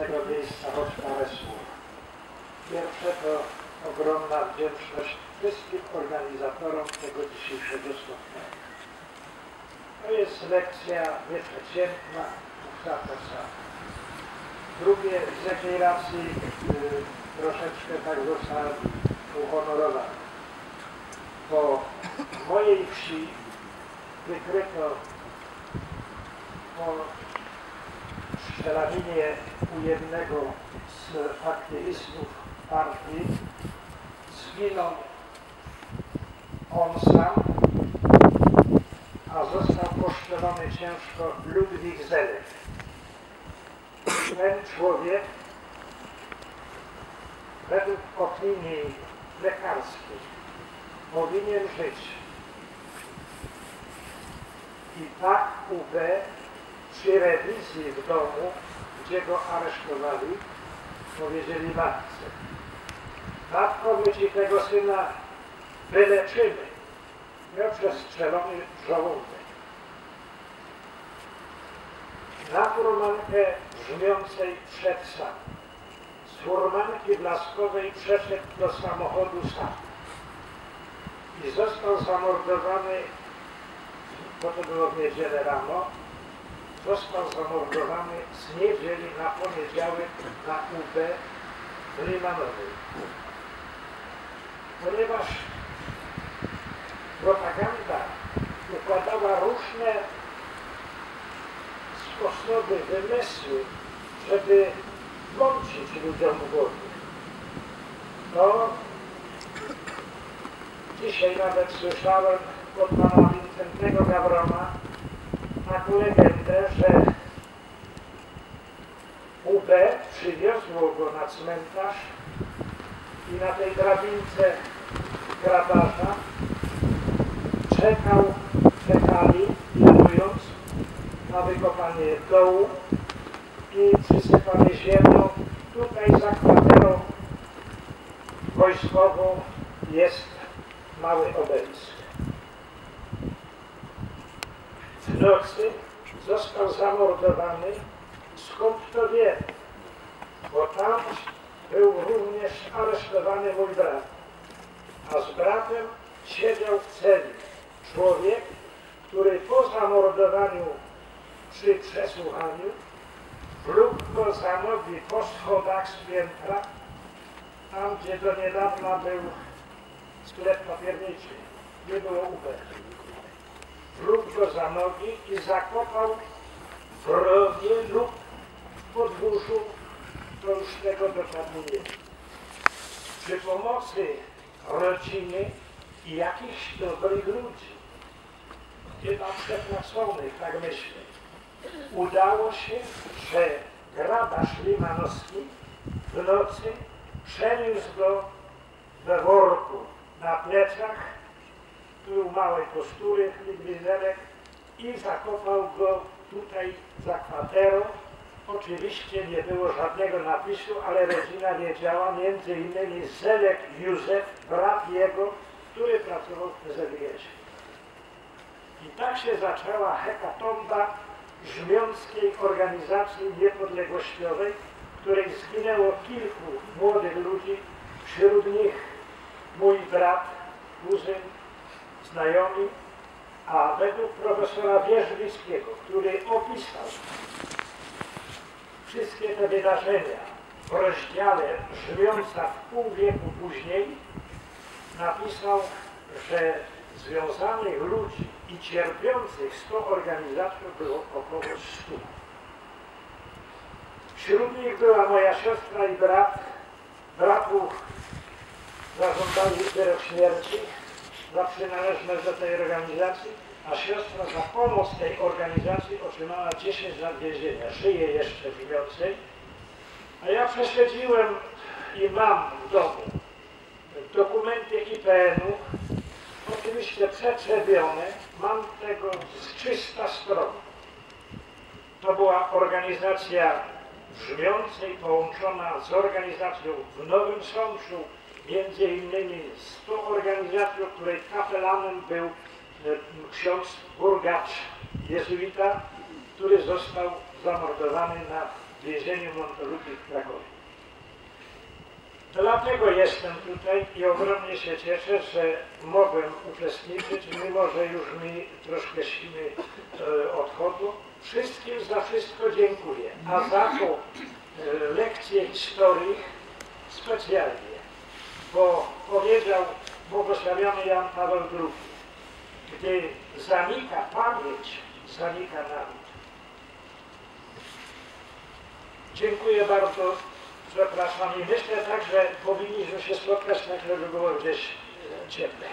tego miejsca choć parę słów. Pierwsze to ogromna wdzięczność wszystkim organizatorom tego dzisiejszego spotkania. To jest lekcja nieprzeciętna, ta sama. Drugie, z jakiej racji y, troszeczkę tak zostałem uhonorowany. Po mojej wsi wykryto po strzelaninie u jednego z aktywistów partii zginął on sam, a został poszczelony ciężko Ludwik Zelek. Ten człowiek według opinii lekarskiej powinien żyć. I tak UB rewizji w domu, gdzie go aresztowali, powiedzieli matce, matko, my ci tego syna wyleczymy. Miał przestrzelony żołądek. Na furmankę brzmiącej przed sam. Z furmanki blaskowej przeszedł do samochodu sam. I został zamordowany, bo to było w niedzielę rano, został zamordowany z niedzieli na poniedziałek na UB w Limanowej. Ponieważ propaganda układała różne sposoby, wymysły, żeby włączyć ludziom głowy. To dzisiaj nawet słyszałem od pana Wincentego Gawrona taką legendę, że UB przywiozło go na cmentarz i na tej drabince grabarza czekał, czekali, pilnując na wykopanie dołu i przysypanie ziemią. Tutaj za kwaterą wojskową jest mały obelisk. W nocy został zamordowany, skąd to wie, bo tam był również aresztowany mój brat, a z bratem siedział w celi człowiek, który po zamordowaniu przy przesłuchaniu wlókł go za nogi po schodach z piętra, tam gdzie do niedawna był sklep papierniczy, nie było UB. Wlókł go za nogi i zakopał w rowie lub podwórzu, to już tego wiem. Przy pomocy rodziny i jakichś dobrych ludzi, chyba przepracowanych, tak myślę, udało się, że grabarz limanowski w nocy przeniósł go we worku na plecach, był małej postury, liderek i zakopał go tutaj za kwaterą. Oczywiście nie było żadnego napisu, ale rodzina wiedziała, między innymi Zelek Józef, brat jego, który pracował w PZGS. I tak się zaczęła hekatomba Żmiąckiej Organizacji Niepodległościowej, w której zginęło kilku młodych ludzi, wśród nich mój brat, kuzyn, znajomi, a według profesora Wierzbickiego, który opisał wszystkie te wydarzenia w rozdziale Żmiąca w pół wieku później, napisał, że związanych ludzi i cierpiących z tą organizacją było około 100. Wśród nich była moja siostra i brat. Bratu zażądali wyrok śmierci za przynależność do tej organizacji, a siostra za pomoc tej organizacji otrzymała 10 lat więzienia. Żyje jeszcze w Wiącej. A ja prześledziłem i mam w domu dokumenty IPN-u, oczywiście przetrzebione, mam tego z 300 stron. To była organizacja brzmiącej, połączona z organizacją w Nowym Sączu, między innymi z tą organizacją, której kapelanem był e, ksiądz Burgacz, jezuita, który został zamordowany na więzieniu Montolupi w Krakowie. Dlatego jestem tutaj i ogromnie się cieszę, że mogłem uczestniczyć, mimo że już mi troszkę siły e, odchodzą. Wszystkim za wszystko dziękuję, a za to e, lekcję historii specjalnie, bo powiedział błogosławiony Jan Paweł II, gdy zanika pamięć, zanika naród. Dziękuję bardzo, zapraszam i myślę tak, że powinniśmy się spotkać tak, żeby było gdzieś e, cieplej.